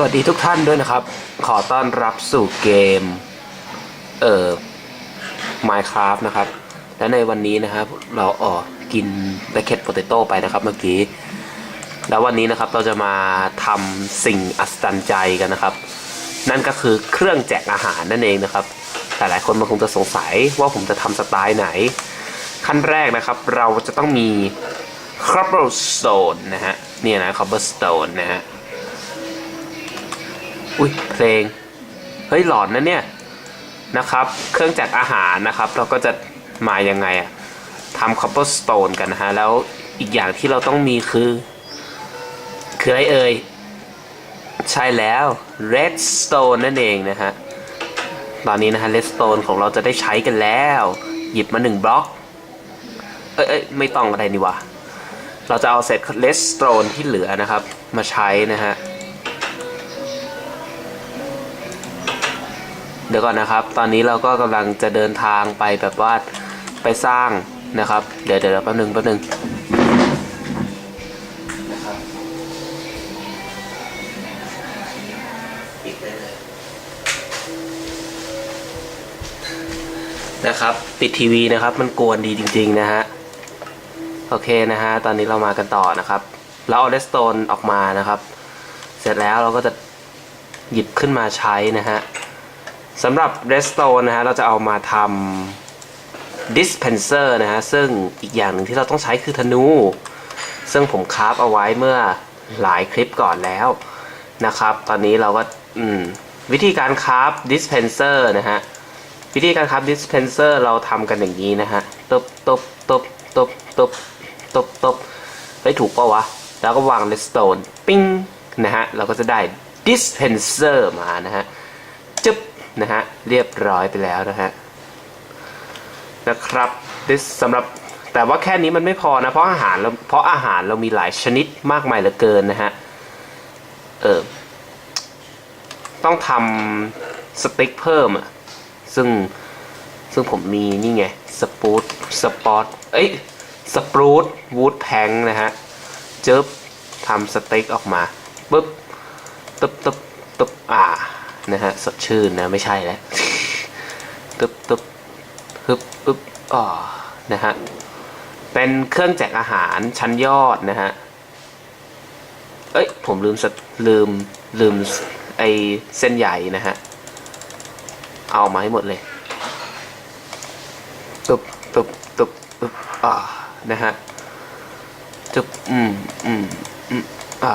สวัสดีทุกท่านด้วยนะครับ ขอต้อนรับสู่เกม เอ่อ Minecraft นะครับ และในวันนี้นะครับ เราออกกินแบคเก็ตโปเตโต้ไปนะครับเมื่อกี้ แล้ววันนี้นะครับเราจะมาทำสิ่งอัศจรรย์ใจกันนะครับ นั่นก็คือเครื่องแจกอาหารนั่นเองนะครับแต่หลายคนมันคงจะสงสัยว่าผมจะทำสไตล์ไหน ขั้นแรกนะครับ เราจะต้องมี cobblestone นะฮะ เนี่ยนะ cobblestone นะฮะ อุ้ยเพลง เฮ้ยหลอนนะเนี่ยนะครับ เครื่องจักรอาหารนะครับ เราก็จะมายังไงอะทำ cobblestone กันนะฮะ แล้วอีกอย่างที่เราต้องมีคือ คืออะไรเอ่ย ใช่แล้ว redstone นั่นเองนะฮะ ตอนนี้นะฮะ redstone ของเราจะได้ใช้กันแล้ว หยิบมาหนึ่งบล็อก เอ้ยเอ้ยไม่ต้องอะไรนี่วะเราจะเอาเศษ redstone ที่เหลือนะครับ มาใช้นะฮะ เดี๋ยวก่อนนะครับ ตอนนี้เราก็กำลังจะเดินทางไปแบบว่าไปสร้างนะครับ เดี๋ยวเดี๋ยวแป๊บนึงแป๊บนึงนะครับปิดได้เลยนะครับ ปิดทีวีนะครับ มันกวนดีจริง ๆ นะฮะ โอเคนะฮะ ตอนนี้เรามากันต่อนะครับ เราเอาเลสโตนออกมานะครับ เสร็จแล้วเราก็จะหยิบขึ้นมาใช้นะฮะ สำหรับ redstone นะฮะเราจะเอามาทำ dispenser นะฮะซึ่งอีกอย่างหนึ่งที่เราต้องใช้คือธนู ซึ่งผมคราฟเอาไว้เมื่อหลายคลิปก่อนแล้วนะครับ ตอนนี้เราก็วิธีการคราฟ dispenser นะฮะวิธีการคราฟ dispenser เราทำกันอย่างนี้นะฮะตบตบตบตบตบตบตบเฮ้ยถูกปะวะ แล้วก็วาง redstone ปิ้งนะฮะเราก็จะได้ dispenser มานะฮะ นะฮะเรียบร้อยไปแล้วนะฮะนะครับสำหรับแต่ว่าแค่นี้มันไม่พอนะเพราะอาหารเราเพราะอาหารเรามีหลายชนิดมากมายเหลือเกินนะฮะเออต้องทำสเต็กเพิ่มอะซึ่งซึ่งผมมีนี่ไงสปูตสปอตเอ้ยสปรูตวูดแพงนะฮะเจิบทำสเต็กออกมาปุ๊บตึบตึบตึบอ่า นะฮะสดชื่นนะไม่ใช่แล้วตึบตึบฮึบอึบอ๋อนะฮะเป็นเครื่องแจกอาหารชั้นยอดนะฮะเอ้ยผมลืมสลืมลืมไอเส้นใหญ่นะฮะเอามาให้หมดเลยตุบตุบตุบตุบอ่านะฮะตุบอืมอืมอืมอ่า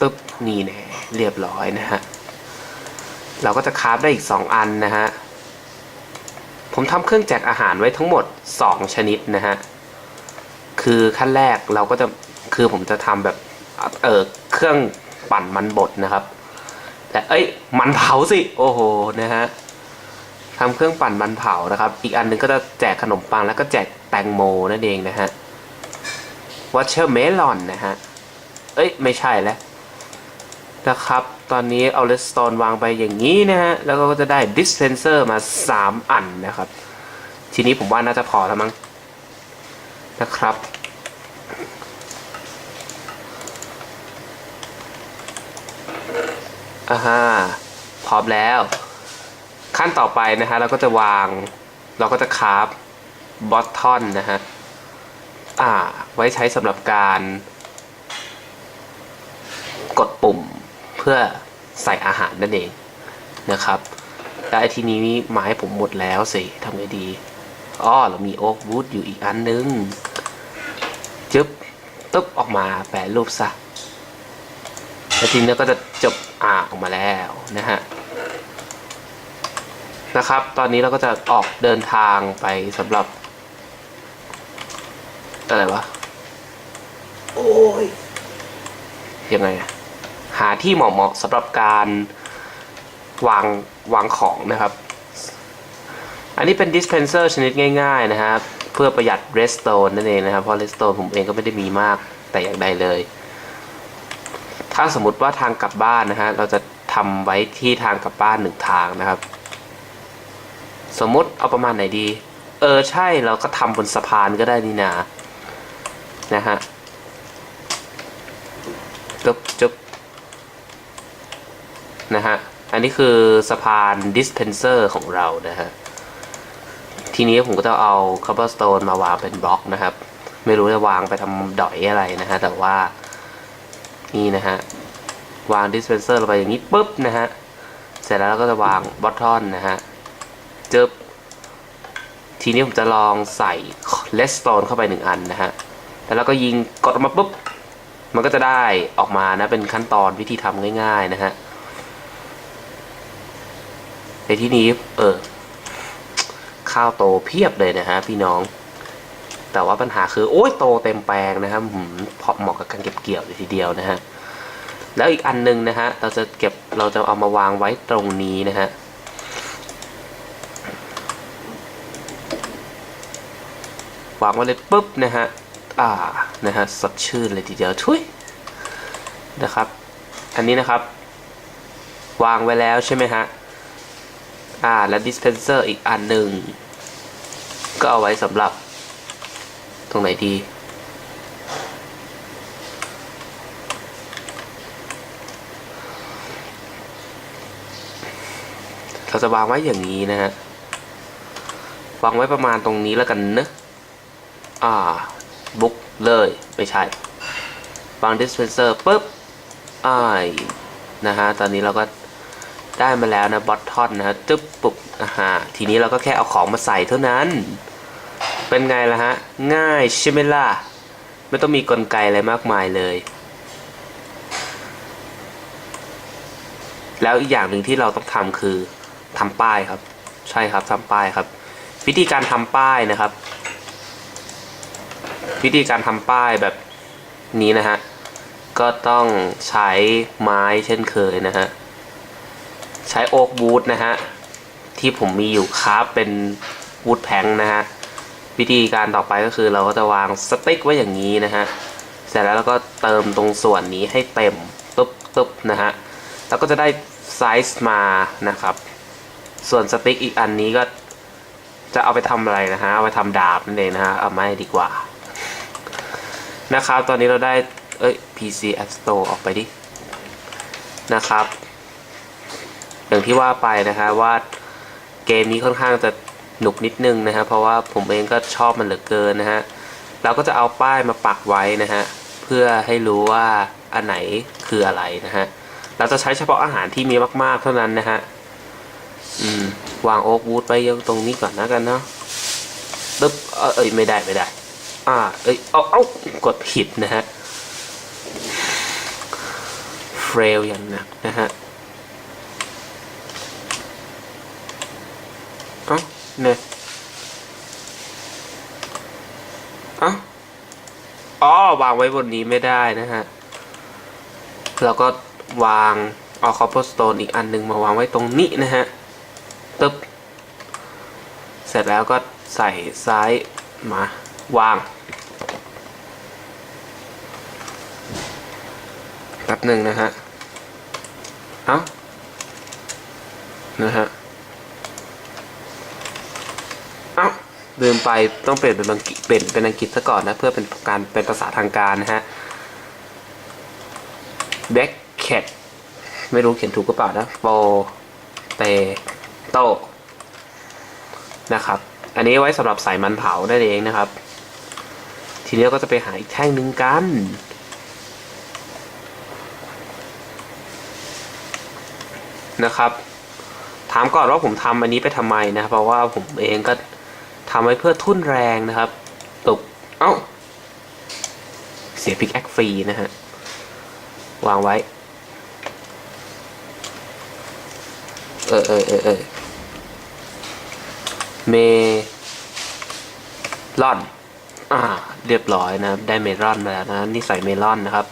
ตุบนี่แน่เรียบร้อยนะฮะ เราก็จะคราฟได้อีกสองอันนะฮะ ผมทำเครื่องแจกอาหารไว้ทั้งหมดสองชนิดนะฮะ คือขั้นแรกเราก็จะ คือผมจะทำแบบ เออเครื่องปั่นมันบดนะครับ แต่เอ้ย มันเผาสิ โอ้โห นะฮะทำเครื่องปั่นมันเผานะครับ อีกอันหนึงก็จะแจกขนมปังแล้วก็แจกแตงโมนั่นเองนะฮะวัชเชอร์เมลอนนะฮะ เอ้ย ไม่ใช่แล้ว นะครับ ตอนนี้เอาเลสโตนวางไปอย่างนี้นะฮะ แล้วก็จะได้ดิสเพนเซอร์มา 3 อันนะครับ ทีนี้ผมว่าน่าจะพอแล้วมั้งนะครับ อ่าฮะพร้อมแล้ว ขั้นต่อไปนะฮะ เราก็จะวาง เราก็จะคราฟบอททอนนะฮะ อ่า ไว้ใช้สำหรับการกดปุ่ม พื่อใส่อาหารนั่นเองนะครับและไอทีนี้ไม้ผมหมดแล้วสิทำไงดีอ้อเรามีโอ๊กวูดอยู่อีกอันนึงจึ๊บตึ๊บออกมาแปรรูปซะแล้วทีนี้ก็จะจบอ่าออกมาแล้วนะฮะนะครับ ตอนนี้เราก็จะออกเดินทางไปสำหรับอะไรวะ โอ้ยยังไงอะ หาที่เหมาะๆสำหรับการวางวางของนะครับ อันนี้เป็น dispenser ชนิดง่ายๆนะครับ เพื่อประหยัด redstone นั่นเองนะครับ เพราะ redstone ผมเองก็ไม่ได้มีมากแต่อย่างใดเลย ถ้าสมมติว่าทางกลับบ้านนะฮะเราจะทำไว้ที่ทางกลับบ้านหนึ่งทางนะครับ สมมติเอาประมาณไหนดี เออใช่เราก็ทำบนสะพานก็ได้นี่นานะฮะจบจบ นะฮะ อันนี้คือสะพาน dispenser ของเรานะฮะ ทีนี้ผมก็จะเอา cobblestone มาวางเป็นบล็อกนะครับ ไม่รู้จะวางไปทำดอยอะไรนะฮะ แต่ว่า นี่นะฮะ วาง dispenser ลงไปอย่างนี้ปุ๊บนะฮะ เสร็จแล้วเราก็จะวาง bottom นะฮะเจอทีนี้ผมจะลองใส่ redstone เข้าไปหนึ่งอันนะฮะ แล้วเราก็ยิงกดออกมาปุ๊บ มันก็จะได้ออกมานะ เป็นขั้นตอนวิธีทำง่ายๆนะฮะ ในที่นี้ เออ ข้าวโตเพียบเลยนะฮะ พี่น้อง แต่ว่าปัญหาคือ โอ้ยโตเต็มแปลงนะครับหืมพอเหมาะกับการเก็บเกี่ยวเลยทีเดียวนะฮะ แล้วอีกอันหนึงนะฮะ เราจะเก็บเราจะเอามาวางไว้ตรงนี้นะฮะวางไว้เลยปุ๊บนะฮะ อ่า นะฮะ สดชื่นเลยทีเดียวทุยนะครับ อันนี้นะครับ วางไว้แล้วใช่ไหมฮะ อ่าและ dispenser อีกอันหนึ่ง ก็เอาไว้สำหรับ ตรงไหนดี เราจะวางไว้อย่างนี้นะฮะ วางไว้ประมาณตรงนี้แล้วกันเนอะอ่า บุ๊กเลยไม่ใช่ วาง dispenser ปุ๊บอ้ายนะฮะ ตอนนี้เราก็ ได้มาแล้วนะบอททอนนะฮะตึ๊บปุ๊บอ่าฮะทีนี้เราก็แค่เอาของมาใส่เท่านั้น เป็นไงล่ะฮะ ง่ายใช่ไหมล่ะ ไม่ต้องมีกลไกอะไรมากมายเลย แล้วอีกอย่างหนึ่งที่เราต้องทำคือทำป้ายครับ ใช่ครับทำป้ายครับ วิธีการทำป้ายนะครับ วิธีการทำป้ายแบบนี้นะฮะ ก็ต้องใช้ไม้เช่นเคยนะฮะ ใช้โอ๊กบูทนะฮะ ที่ผมมีอยู่ครับเป็นวูดแพงนะฮะ วิธีการต่อไปก็คือเราก็จะวางสติ๊กไว้อย่างนี้นะฮะ เสร็จแล้วเราก็เติมตรงส่วนนี้ให้เต็มตุ๊บตุ๊บนะฮะ แล้วก็จะได้ไซส์มานะครับ ส่วนสติ๊กอีกอันนี้ก็จะเอาไปทำอะไรนะฮะ เอาไปทำดาบนั่นเองนะฮะ เอาไม่ดีกว่า นะครับ ตอนนี้เราได้ เอ้ย PC App Store ออกไปดิ นะครับ อย่างที่ว่าไปนะฮะว่าเกมนี้ค่อนข้างจะหนุกนิดนึงนะฮะเพราะว่าผมเองก็ชอบมันเหลือเกินนะฮะเราก็จะเอาป้ายมาปักไว้นะฮะเพื่อให้รู้ว่าอันไหนคืออะไรนะฮะเราจะใช้เฉพาะอาหารที่มีมาก ๆ เท่านั้นนะฮะอืมวางโอ๊กวูดไปยังตรงนี้ก่อนนะกันเนาะตึ๊บเอ้ยเอ้ยไม่ได้ไม่ได้ อ่า เอ้ยเอาเอากดผิดนะฮะเฟรลอย่างหนักนะฮะ เนี่ยอ๋อวางไว้บนนี้ไม่ได้นะฮะ แล้วก็วางเอาคอปเปอร์สโตนอีกอันหนึ่งมาวางไว้ตรงนี้นะฮะตึ๊บ เสร็จแล้วก็ใส่ซ้ายมาวางแป๊บหนึ่งนะฮะ เอ้า นะฮะ เอ้า ลืมไปต้องเปลี่ยนเป็นอังกฤษเปลี่ยนเป็นอังกฤษซะก่อนนะ เพื่อเป็นการเป็นภาษาทางการนะฮะ back cat ไม่รู้เขียนถูกก็เปล่านะ for เตโตนะครับ อันนี้ไว้สำหรับใส่มันเผาได้เองนะครับ ทีนี้ก็จะไปหาอีกแท่งหนึ่งกันนะครับ ถามก่อนว่าผมทำอันนี้ไปทำไมนะ เพราะว่าผมเองก็ำไว้เพื่อทุ่นแรงนะครับตกเอ้า เสียพิกแอคฟรีนะฮะ วางไว้ เออเออเออเออเมลอน อ่า เรียบร้อยนะได้เมลอนมาแล้วนะนี่ใส่เมลอนนะครับ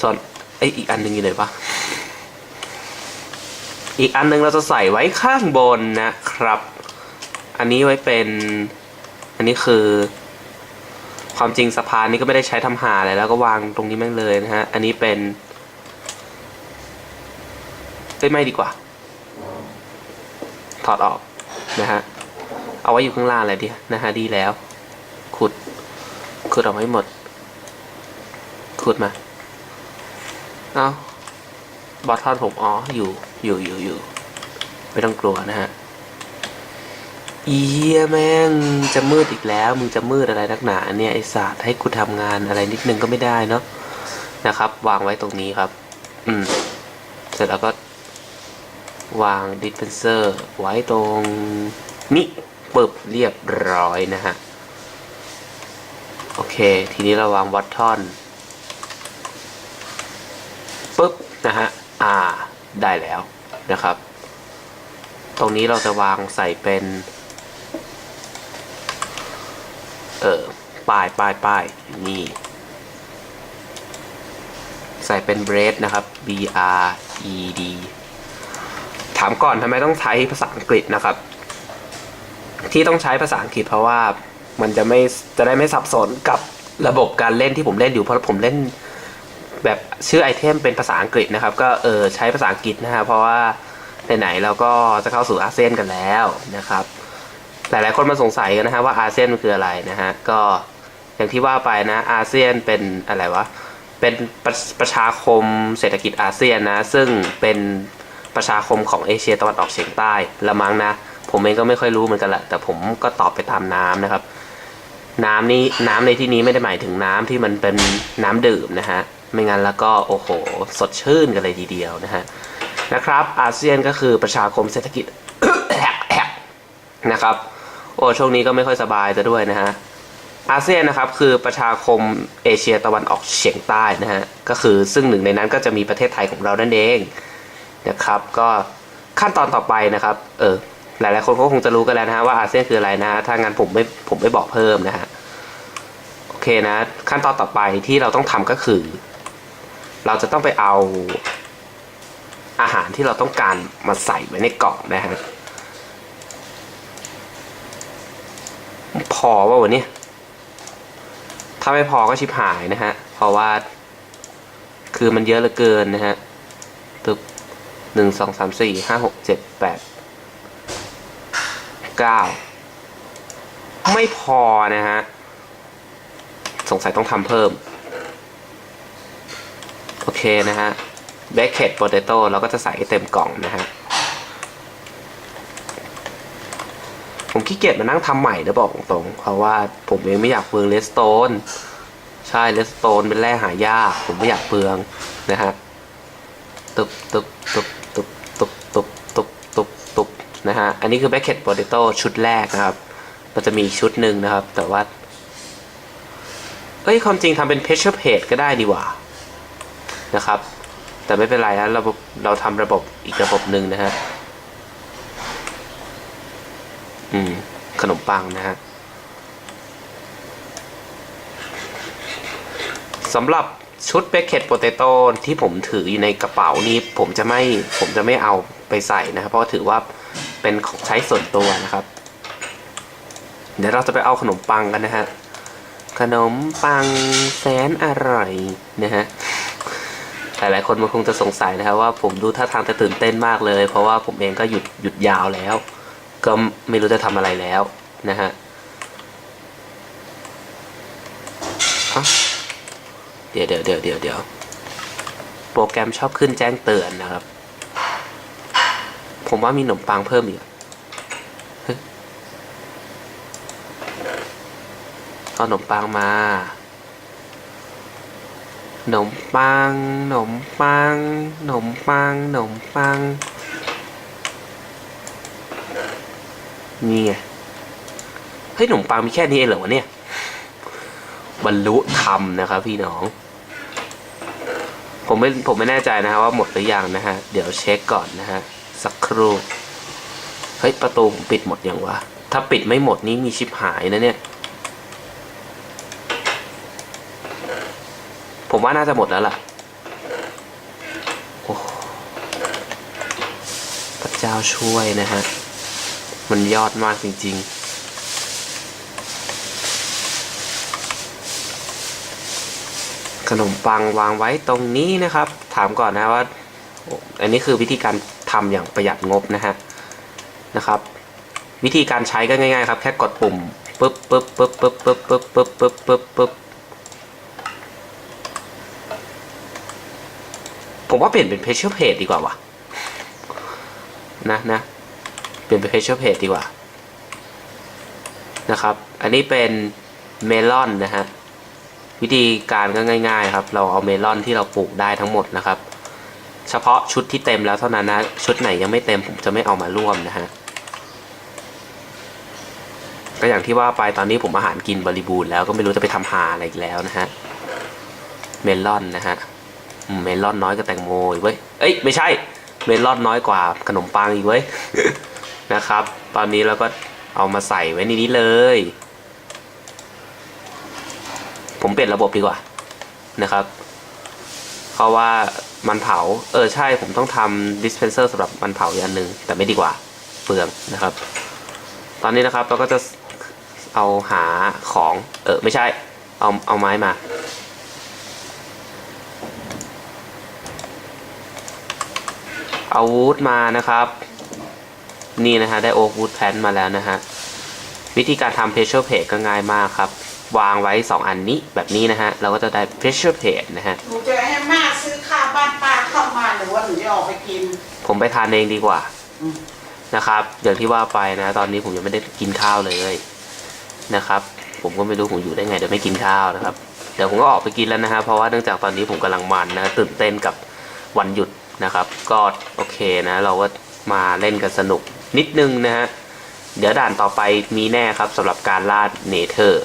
ส่วนไออีกอันหนึ่งอยู่ไหนวะอีกอันหนึงเราจะใส่ไว้ข้างบนนะครับ อันนี้ไว้เป็น อันนี้คือ ความจริงสะพานนี้ก็ไม่ได้ใช้ทำหาอะไรแล้วก็วางตรงนี้แม่งเลยนะฮะ อันนี้เป็นเอ้ยไม่ดีกว่า ถอดออกนะฮะ เอาไว้อยู่ข้างล่างเลยดินะฮะดีแล้ว ขุด ขุดออกมาให้หมด ขุดมา เอาบอททอนผมอ๋ออยู่อยู่อยู่อยู่ ไม่ต้องกลัวนะฮะ อีเหี้ยแม่งจะมืดอีกแล้ว มึงจะมืดอะไรนักหนาเนี่ยไอศาสตร์ให้กูทำงานอะไรนิดนึงก็ไม่ได้เนาะนะครับ วางไว้ตรงนี้ครับ อืม เสร็จแล้วก็ วางดิสเพนเซอร์ ไว้ตรงนี้ปึบเรียบร้อยนะฮะ โอเค ทีนี้เราวางวัตทอนปึ๊บนะฮะ อ่า ได้แล้วนะครับ ตรงนี้เราจะวางใส่เป็น เออป้ายป้ายป้ายนี่ ใส่เป็นเบรดนะครับ B R E D ถามก่อนทำไมต้องใช้ภาษาอังกฤษนะครับ ที่ต้องใช้ภาษาอังกฤษเพราะว่ามันจะไม่จะได้ไม่สับสนกับระบบการเล่นที่ผมเล่นอยู่เพราะผมเล่นแบบชื่อไอเทมเป็นภาษาอังกฤษนะครับ ก็เออใช้ภาษาอังกฤษนะฮะเพราะว่าไหนๆเราก็จะเข้าสู่อาเซียนกันแล้วนะครับ หลายๆคนมาสงสัยกันนะฮะว่าอาเซียนมันคืออะไรนะฮะก็อย่างที่ว่าไปนะอาเซียนเป็นอะไรวะเป็นประประชาคมเศรษฐกิจอาเซียนนะ ซึ่งเป็นประชาคมของเอเชียตะวันออกเฉียงใต้ละมั้งนะ ผมเองก็ไม่ค่อยรู้เหมือนกันแหละแต่ผมก็ตอบไปตามน้ำนะครับ น้ำนี้น้ำในที่นี้ไม่ได้หมายถึงน้ำที่มันเป็นน้ำดื่มนะฮะไม่งั้นแล้วก็โอ้โห สดชื่นกันเลยทีเดียวนะฮะนะครับ อาเซียนก็คือประชาคมเศรษฐกิจนะครับ โอ้ช่วงนี้ก็ไม่ค่อยสบายจะด้วยนะฮะอาเซียนนะครับคือประชาคมเอเชียตะวันออกเฉียงใต้นะฮะก็คือซึ่งหนึ่งในนั้นก็จะมีประเทศไทยของเรานั่นเองนะครับก็ขั้นตอนต่อไปนะครับเออหลายๆคนก็คงจะรู้กันแล้วนะฮะว่าอาเซียนคืออะไรนะฮะถ้างั้นผมไม่ผมไม่บอกเพิ่มนะฮะโอเคนะ ขั้นตอนต่อไปที่เราต้องทำก็คือ เราจะต้องไปเอาอาหารที่เราต้องการมาใส่ไว้ในกล่องนะฮะ พอว่าวันนี้ถ้าไม่พอก็ชิบหายนะฮะ เพราะว่า คือมันเยอะเหลือเกินนะฮะตึบหนึ่งสองสามสี่ห้าหกเจ็ดแปดเก้าไม่พอนะฮะ สงสัยต้องทำเพิ่ม โอเคนะฮะเบคเคดโปเตโต้เราก็จะใส่เต็มกล่องนะฮะ ผมขี้เกียจมานั่งทำใหม่นะบอกตรงๆเพราะว่าผมเองไม่อยากเปลืองเลสโตนใช่เลสโตนเป็นแร่หายาก ผมไม่อยากเปลืองนะฮะตุบตุบตุบตุบตุบตุบตุบตุบตุบนะฮะ อันนี้คือแบ็กเก็ตโปเตโต้ชุดแรกนะครับ มันจะมีอีกชุดหนึ่งนะครับ แต่ว่า เอ้ย ความจริงทำเป็นเพชเชอร์เพจก็ได้ดีกว่า นะครับ แต่ไม่เป็นไรนะเราเราทำระบบอีกระบบหนึ่งนะฮะ อืม ขนมปังนะฮะสำหรับชุดเบ c เ e ตโปเตโต้ที่ผมถืออยู่ในกระเป๋านี้ ผมจะไม่ผมจะไม่เอาไปใส่นะครับ เพราะถือว่าเป็นของใช้ส่วนตัวนะครับ เดี๋ยวเราจะไปเอาขนมปังกันนะฮะ ขนมปังแสนอร่อยนะฮะหลายๆคนมันคงจะสงสัยนะครับว่าผมดูท่าทางจะตื่นเต้นมากเลย เพราะว่าผมเองก็หยุดหยุดยาวแล้ว ก็ไม่รู้จะทำอะไรแล้วนะฮะเดี๋ยวเดี๋ยวเดี๋ยวเดี๋ยวเดี๋ยวโปรแกรมชอบขึ้นแจ้งเตือนนะครับ ผมว่ามีขนมปังเพิ่มอีกเฮ้ยเอาขนมปังมาขนมปังขนมปังขนมปังขนมปัง นี่ไง เฮ้ยขนมปังมีแค่นี้เองเหรอวะเนี่ย บรรลุธรรมนะครับพี่น้อง ผมไม่ผมไม่แน่ใจนะฮะว่าหมดหรือยังนะฮะ เดี๋ยวเช็คก่อนนะฮะ สักครู่ เฮ้ย ประตูผมปิดหมดยังวะ ถ้าปิดไม่หมดนี้มีชิปหายนะเนี่ย ผมว่าน่าจะหมดแล้วล่ะโอ้พระเจ้าช่วยนะฮะ มันยอดมากจริง ๆขนมปังวางไว้ตรงนี้นะครับ ถามก่อนนะว่า อันนี้คือวิธีการทำอย่างประหยัดงบนะฮะนะครับ วิธีการใช้ก็ง่ายๆ ครับ แค่กดปุ่มปึ๊บปึ๊บปึ๊บปึ๊บปึ๊บปึ๊บปึ๊บปึ๊บปึ๊บปึ๊บผมว่าเปลี่ยนเป็น pressure plate ดีกว่าวะนะนะ เปลี่ยนเป็น pressure plate ดีกว่า นะครับ อันนี้เป็นเมลอนนะฮะ วิธีการก็ง่าย ๆ ครับ เราเอาเมลอนที่เราปลูกได้ทั้งหมดนะครับ เฉพาะชุดที่เต็มแล้วเท่านั้นนะ ชุดไหนยังไม่เต็มผมจะไม่เอามาร่วมนะฮะ ก็อย่างที่ว่าไปตอนนี้ผมอาหารกินบริบูรณ์แล้วก็ไม่รู้จะไปทำหาอะไรอีกแล้วนะฮะ เมลอนนะฮะเมลอนน้อยกว่าแตงโมอีกเว้ย เอ้ยไม่ใช่ เมลอนน้อยกว่าขนมปังอีกเว้ย นะครับ ตอนนี้เราก็เอามาใส่ไว้ในนี้เลย ผมเปลี่ยนระบบดีกว่านะครับ เพราะว่ามันเผา เออใช่ผมต้องทำดิสเพนเซอร์สำหรับมันเผาอีกอันหนึ่งแต่ไม่ดีกว่าเปลืองนะครับ ตอนนี้นะครับเราก็จะเอาหาของ เออไม่ใช่ เอาเอาไม้มาเอาวูดมานะครับ นี่นะฮะได้โอ๊กวูดแพนมาแล้วนะฮะ วิธีการทำ pressure plate ก็ง่ายมากครับ วางไว้ 2 อันนี้แบบนี้นะฮะ เราก็จะได้ pressure plate นะฮะ หนูจะให้แม่ซื้อข้าวบ้านป้าเข้ามาหรือว่าหนูจะออกไปกิน ผมไปทานเองดีกว่าอืม นะครับ อย่างที่ว่าไปนะ ตอนนี้ผมยังไม่ได้กินข้าวเลยนะครับ ผมก็ไม่รู้ผมอยู่ได้ไงเดี๋ยวไม่กินข้าวนะครับเดี๋ยวผมก็ออกไปกินแล้วนะฮะเพราะว่าเนื่องจากตอนนี้ผมกำลังมันนะตื่นเต้นกับวันหยุดนะครับ ก็โอเคนะ เราก็มาเล่นกันสนุก นิดนึงนะฮะ เดี๋ยวด่านต่อไปมีแน่ครับสำหรับการล่าเนเธอร์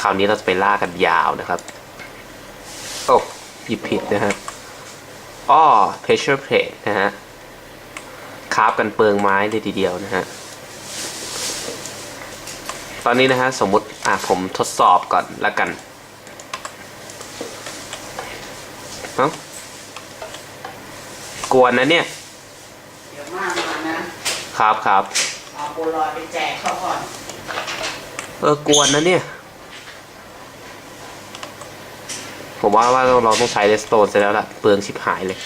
คราวนี้เราจะไปล่ากันยาวนะครับ โอ้หยิบผิดนะฮะอ้อ pressure plate นะฮะคาฟกันเปลืองไม้เลยทีเดียวนะฮะ ตอนนี้นะฮะสมมุติอะผมทดสอบก่อนละกันเอ้ากวนนะเนี่ยเยวมามานะ ครับครับเอาบัวลอยไปแจกเขาก่อน เออกวนนะเนี่ย ผมว่าว่าเราต้องใช้เลสโตนเสร็จแล้วล่ะ เปลืองชิบหายเลย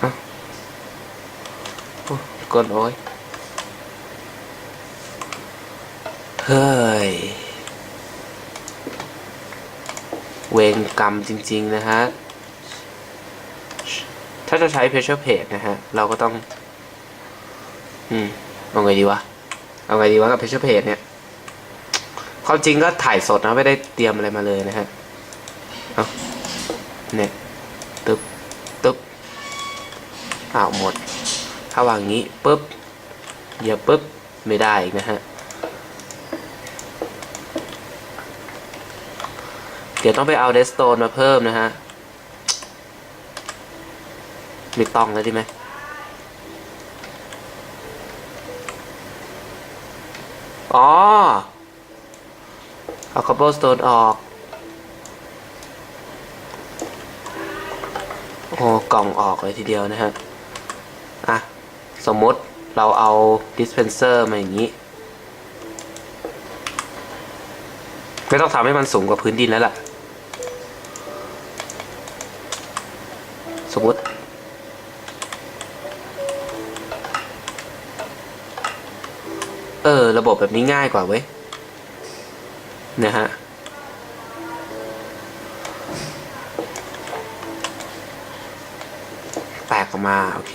เอ้าโอ้กดโอ้ยเฮ้ย เวรกรรมจริง ๆ นะฮะถ้าจะใช้ pressure plate นะฮะ เราก็ต้อง อืมเอาไงดีวะ เอาไงดีวะกับ pressure plate เนี่ย ความจริงก็ถ่ายสดนะ ไม่ได้เตรียมอะไรมาเลยนะฮะ เอาเนี่ย ตึ๊บ ตึ๊บ อ้าวหมด ถ้าวางงี้ปุ๊บเหยียบปุ๊บ ไม่ได้อีกนะฮะ เดี๋ยวต้องไปเอาเดสโตนมาเพิ่มนะฮะ ไม่ต้องแล้วดีไหมอ๋อ เอาคาร์บอนสโตนออก โอ้กล่องออกเลยทีเดียวนะฮะ อะ สมมติเราเอาดิสเพนเซอร์มาอย่างนี้ไม่ต้องทำให้มันสูงกว่าพื้นดินแล้วล่ะ สมมติ เออ ระบบแบบนี้ง่ายกว่าเว้ย นะฮะ แตกออกมา โอเค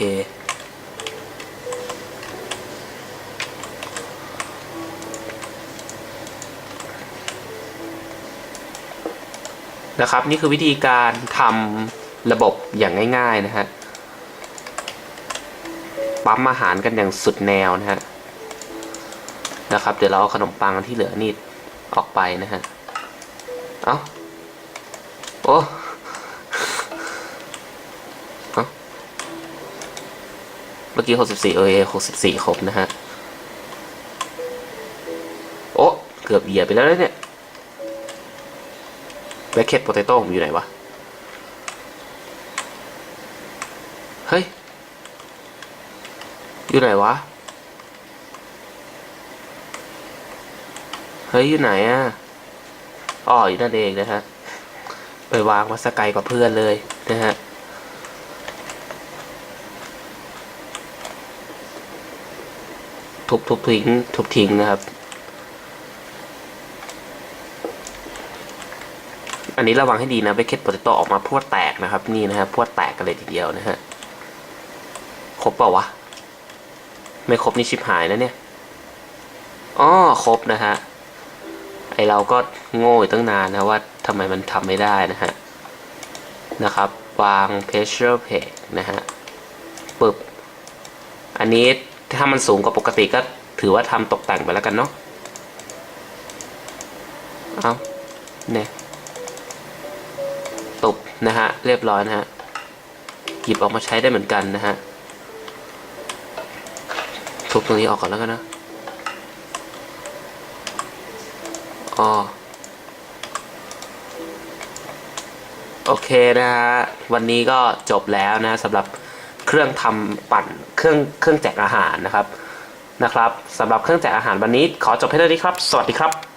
นะครับนี่คือวิธีการทำระบบอย่างง่าย ๆ นะฮะ ปั๊มอาหารกันอย่างสุดแนวนะฮะ นะครับ เดี๋ยวเราเอาขนมปังที่เหลือนี่ออกไปนะฮะ เอาโอ้เอาเมื่อกี้หกสิบี่เออหกสิบี่ครบนะฮะ โอ้ เกือบเหยียบไปแล้วเนี่ยแบคเคทโปเตโต้ผมอยู่ไหนวะ เฮ้ย อยู่ไหนวะ เฮ้ยอยู่ไหนอะอ๋ออยู่นั่นเองนะฮะ ไปวางมาสกไกลกว่าเพื่อนเลยนะฮะทุบทุบทิ้งทุบทิ้งนะครับ อันนี้ระวังให้ดีนะเบคเคตโปเตโต้ออกมาพรวดแตกนะครับ นี่นะฮะพรวดแตกกันเลยทีเดียวนะฮะ ครบเปล่าวะ ไม่ครบนี่ชิบหายนะเนี่ย อ๋อ ครบนะฮะ เราก็โง่ตั้งนานนะว่าทำไมมันทำไม่ได้นะฮะ นะครับ วาง pressure plate นะฮะปึบ อันนี้ถ้ามันสูงกว่าปกติก็ถือว่าทำตกแต่งไปแล้วกันเนาะเอาเนี่ยตบนะฮะ เรียบร้อยนะฮะ หยิบออกมาใช้ได้เหมือนกันนะฮะทุบตรงนี้ออกก่อนแล้วกันนะ อ๋อโอเคนะฮะ วันนี้ก็จบแล้วนะสำหรับเครื่องทำปั่นเครื่องเครื่องแจกอาหารนะครับนะครับสำหรับเครื่องแจกอาหารวันนี้ขอจบเพียงเท่านี้ครับ สวัสดีครับ